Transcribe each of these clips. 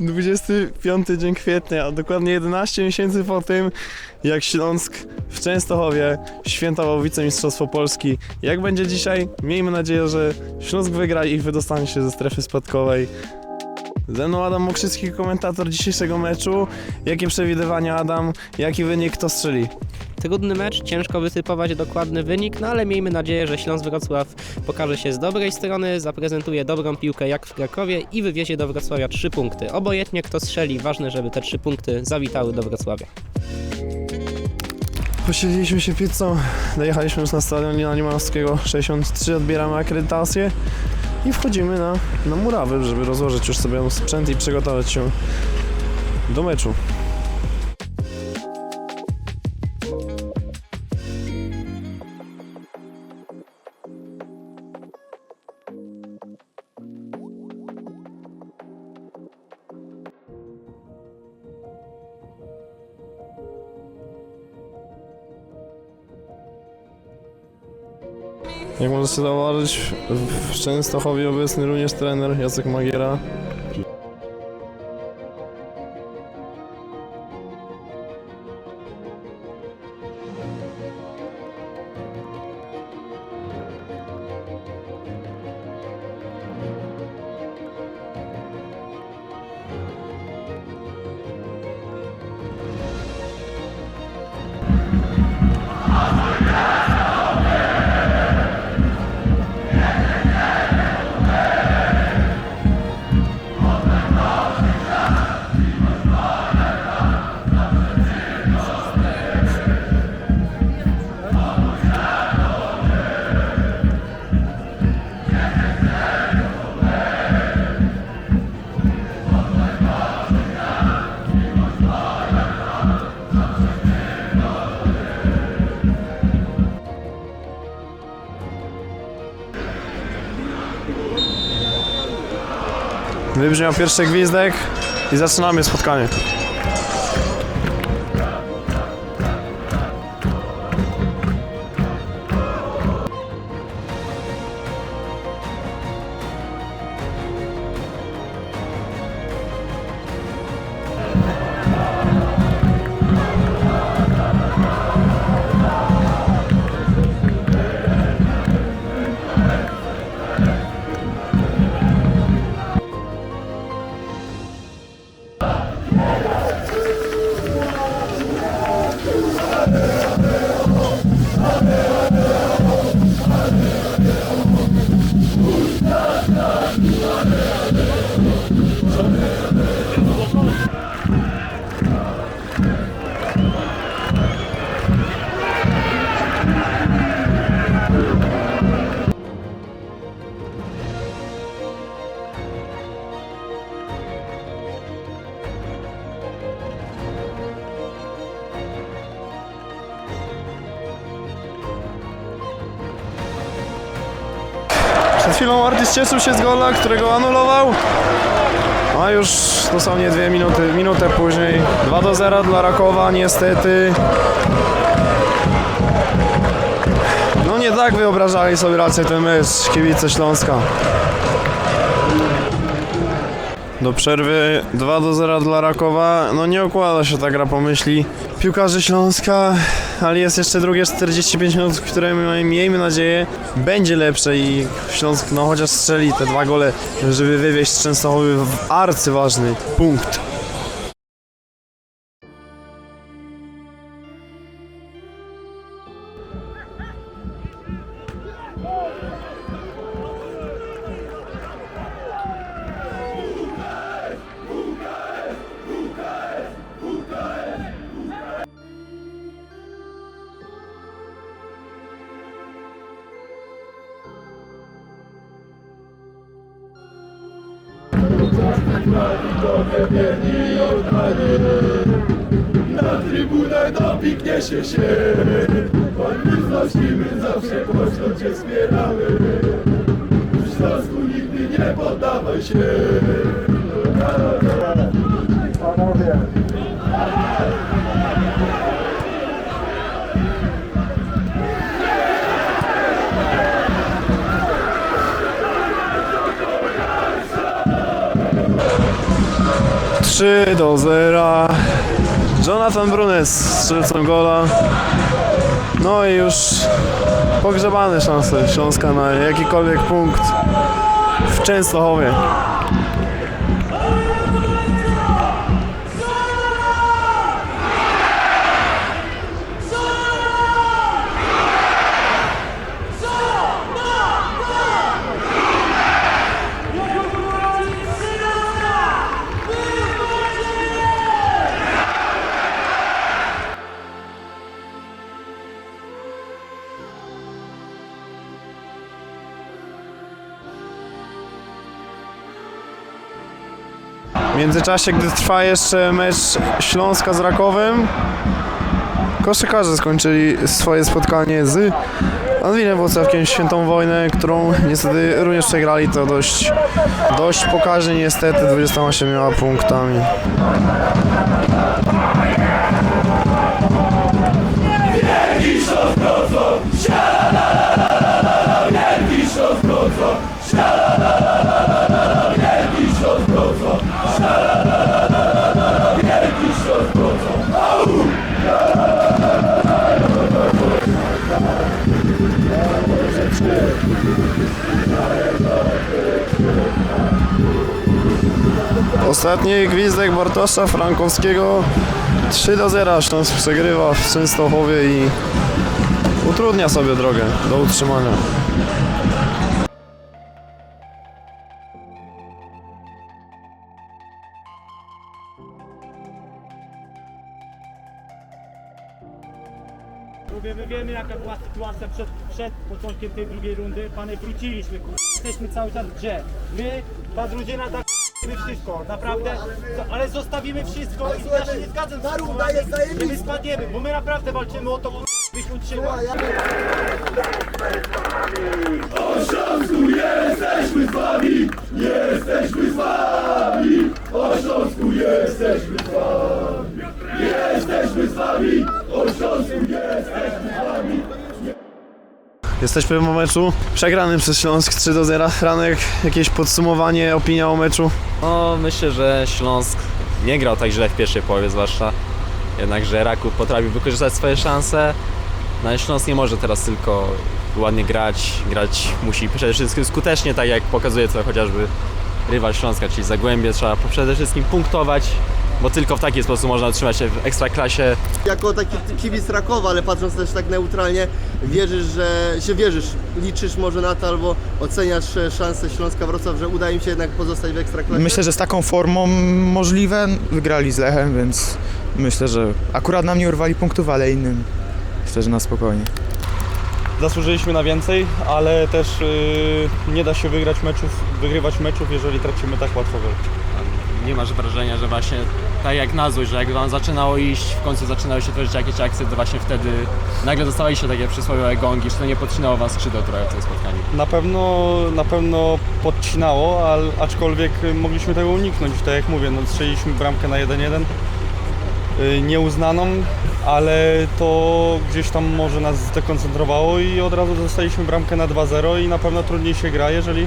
25 dzień kwietnia, a dokładnie 11 miesięcy po tym, jak Śląsk w Częstochowie świętował wicemistrzostwo Polski. Jak będzie dzisiaj? Miejmy nadzieję, że Śląsk wygra i wydostanie się ze strefy spadkowej. Ze mną Adam Mokrzycki, komentator dzisiejszego meczu. Jakie przewidywania Adam? Jaki wynik kto strzeli? Trudny mecz, ciężko wytypować dokładny wynik, no ale miejmy nadzieję, że Śląsk Wrocław pokaże się z dobrej strony, zaprezentuje dobrą piłkę jak w Krakowie i wywiezie do Wrocławia 3 punkty. Obojętnie kto strzeli, ważne, żeby te 3 punkty zawitały do Wrocławia. Posiedliśmy się pizzą, dojechaliśmy już na stadion Lina Niemalowskiego 63, odbieramy akredytację i wchodzimy na, na murawy, żeby rozłożyć już sobie sprzęt i przygotować się do meczu. Jak możecie zauważyć, w Częstochowie obecny również trener Jacek Magiera. Wybrzmiał pierwszy gwizdek i zaczynamy spotkanie. Chwilą Artis cieszył się z gola, którego anulował. A już dosłownie dwie minuty, minutę później 2 do 0 dla Rakowa, niestety. No nie tak wyobrażali sobie raczej ten mecz kibice Śląska. Do przerwy 2 do 0 dla Rakowa. No nie układa się ta gra pomyśli piłkarzy Śląska, ale jest jeszcze drugie 45 minut, w miejmy nadzieję będzie lepsze i Śląsk no chociaż strzeli te dwa gole, żeby wywieźć Częstochowy w arcyważny punkt. Na trybunach dopiknie się. Się Choć znosimy zawsze głośno cię wspieramy W Śląsku nigdy nie poddawaj się. Panowie 3 do 0. Jonathan Brunes strzelcem gola. No i już pogrzebane szanse Śląska na jakikolwiek punkt w Częstochowie. Międzyczasie, gdy trwa jeszcze mecz Śląska z Rakowem, koszykarze skończyli swoje spotkanie z Adwinem Włocławkiem Świętą Wojnę, którą niestety również przegrali to dość, dość pokaźnie niestety 28 punktami. Ostatni gwizdek Bartosza Frankowskiego 3 do 0 Śląsk przegrywa w Częstochowie i utrudnia sobie drogę do utrzymania. Mówię, my wiemy jaka była sytuacja przed, przed początkiem tej drugiej rundy. Panie wróciliśmy, kur... jesteśmy cały czas gdzie? My, ta drużyna tak my wszystko, naprawdę, Co- ale zostawimy wszystko i ja się nie zgadzam z tym, że my spadniemy, bo my naprawdę walczymy o to, kur... byś utrzymał. O Śląsku jesteśmy z wami, jesteśmy z wami. O Śląsku jesteśmy z wami, jesteśmy z wami. Jesteśmy po meczu przegranym przez Śląsk 3 do 0. Franek, jakieś podsumowanie, opinia o meczu? No, myślę, że Śląsk nie grał tak źle w pierwszej połowie zwłaszcza. Jednakże Raków potrafił wykorzystać swoje szanse. No ale Śląsk nie może teraz tylko ładnie grać. Grać musi przede wszystkim skutecznie, tak jak pokazuje to chociażby rywal Śląska, czyli Zagłębie. Trzeba przede wszystkim punktować, bo tylko w taki sposób można utrzymać się w ekstraklasie. jako taki kibic Rakowa, ale patrząc też tak neutralnie, wierzysz, że się wierzysz, liczysz może na to albo oceniasz e, szanse Śląska Wrocław, że uda im się jednak pozostać w Ekstraklasie? Myślę, że z taką formą możliwe wygrali z Lechem, więc myślę, że akurat nam nie urwali punktów, ale innym myślę, że na spokojnie. Zasłużyliśmy na więcej, ale też yy, nie da się wygrać meczów, wygrywać meczów, jeżeli tracimy tak łatwo gol. Nie masz wrażenia, że właśnie tak jak na złość, że jak wam zaczynało iść, w końcu zaczynały się tworzyć jakieś akcje, to właśnie wtedy nagle dostawaliście takie przysłowiowe gongi, czy to nie podcinało wam skrzydeł trochę w tym spotkaniu? Na pewno, na pewno podcinało, aczkolwiek mogliśmy tego uniknąć. Tak jak mówię, no, strzeliśmy bramkę na 1-1, yy, nieuznaną, ale to gdzieś tam może nas zdekoncentrowało i od razu dostaliśmy bramkę na 2-0 i na pewno trudniej się gra, jeżeli,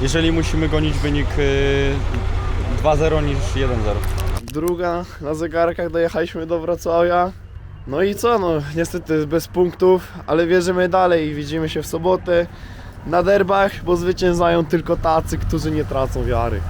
jeżeli musimy gonić wynik yy, 2-0 niż 1-0. Druga na zegarkach, dojechaliśmy do Wrocławia. No i co, no niestety bez punktów, ale wierzymy dalej i widzimy się w sobotę na derbach, bo zwyciężają tylko tacy, którzy nie tracą wiary.